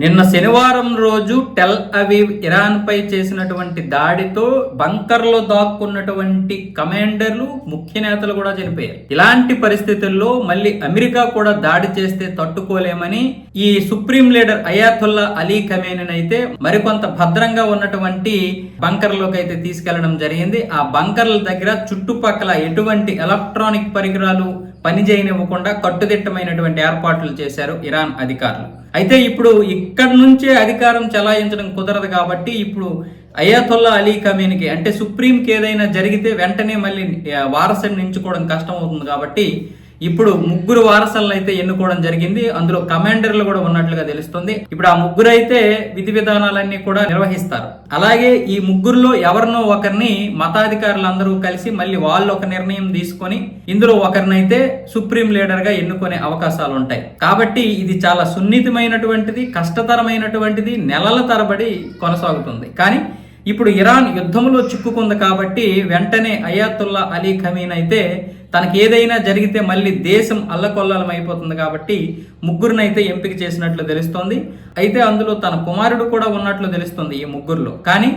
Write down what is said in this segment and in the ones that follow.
నిన్న శనివారం రోజు టెల్ అవీవ్ ఇరాన్పై చేసినటువంటి దాడితో బంకర్లో దాక్కున్నటువంటి కమాండర్లు ముఖ్య నేతలు కూడా చనిపోయారు. ఇలాంటి పరిస్థితుల్లో మళ్ళీ అమెరికా కూడా దాడి చేస్తే తట్టుకోలేమని ఈ supreme leader Ayatollah Ali Khamenei అయితే మరికొంత భద్రంగా ఉన్నటువంటి బంకర్లోకి అయితే తీసుకెళ్ళడం జరిగింది. ఆ బంకర్ల దగ్గర చుట్టుపక్కల ఎటువంటి ఎలక్ట్రానిక్ పరికరాలు పని చేయనివ్వకుండా కట్టుదిట్టమైనటువంటి ఏర్పాట్లు చేశారు ఇరాన్ అధికారులు. అయితే ఇప్పుడు ఇక్కడి నుంచే అధికారం చెలాయించడం కుదరదు కాబట్టి ఇప్పుడు అయాతుల్లా అలీ కమీన్కి అంటే సుప్రీంకి ఏదైనా జరిగితే వెంటనే మళ్ళీ వారసుని ఎంచుకోవడం కష్టం అవుతుంది కాబట్టి ఇప్పుడు ముగ్గురు వారసులను అయితే ఎన్నుకోవడం జరిగింది. అందులో కమాండర్లు కూడా ఉన్నట్లుగా తెలుస్తుంది. ఇప్పుడు ఆ ముగ్గురు అయితే విధి విధానాలన్నీ కూడా నిర్వహిస్తారు. అలాగే ఈ ముగ్గురులో ఎవరినో ఒకరిని మతాధికారులందరూ కలిసి మళ్ళీ వాళ్ళు ఒక నిర్ణయం తీసుకొని ఇందులో ఒకరినైతే సుప్రీం లీడర్గా ఎన్నుకునే అవకాశాలు ఉంటాయి. కాబట్టి ఇది చాలా సున్నితమైనటువంటిది కష్టతరమైనటువంటిది నెలల తరబడి కొనసాగుతుంది. కానీ ఇప్పుడు ఇరాన్ యుద్ధంలో చిక్కుకుంది కాబట్టి వెంటనే అయాతుల్లా అలీ ఖమీన్ అయితే తనకి ఏదైనా జరిగితే మళ్ళీ దేశం అల్లకొల్లాలం అయిపోతుంది కాబట్టి ముగ్గురినైతే ఎంపిక చేసినట్లు తెలుస్తోంది. అయితే అందులో తన కుమారుడు కూడా ఉన్నట్లు తెలుస్తుంది ఈ ముగ్గురులో. కానీ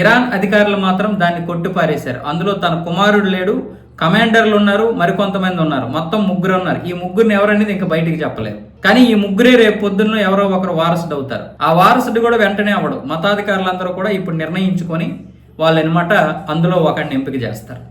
ఇరాన్ అధికారులు మాత్రం దాన్ని కొట్టిపారేశారు. అందులో తన కుమారుడు లేడు కమాండర్లు ఉన్నారు మరికొంతమంది ఉన్నారు. మొత్తం ముగ్గురు ఉన్నారు. ఈ ముగ్గురిని ఎవరనేది ఇంకా బయటికి చెప్పలేదు. కానీ ఈ ముగ్గురే రేపు పొద్దున్న ఎవరో ఒకరు వారసుడు అవుతారు. ఆ వారసుడు కూడా వెంటనే అవడు మతాధికారులందరూ కూడా ఇప్పుడు నిర్ణయించుకొని వాళ్ళు అనమాట అందులో ఒకరిని ఎంపిక చేస్తారు.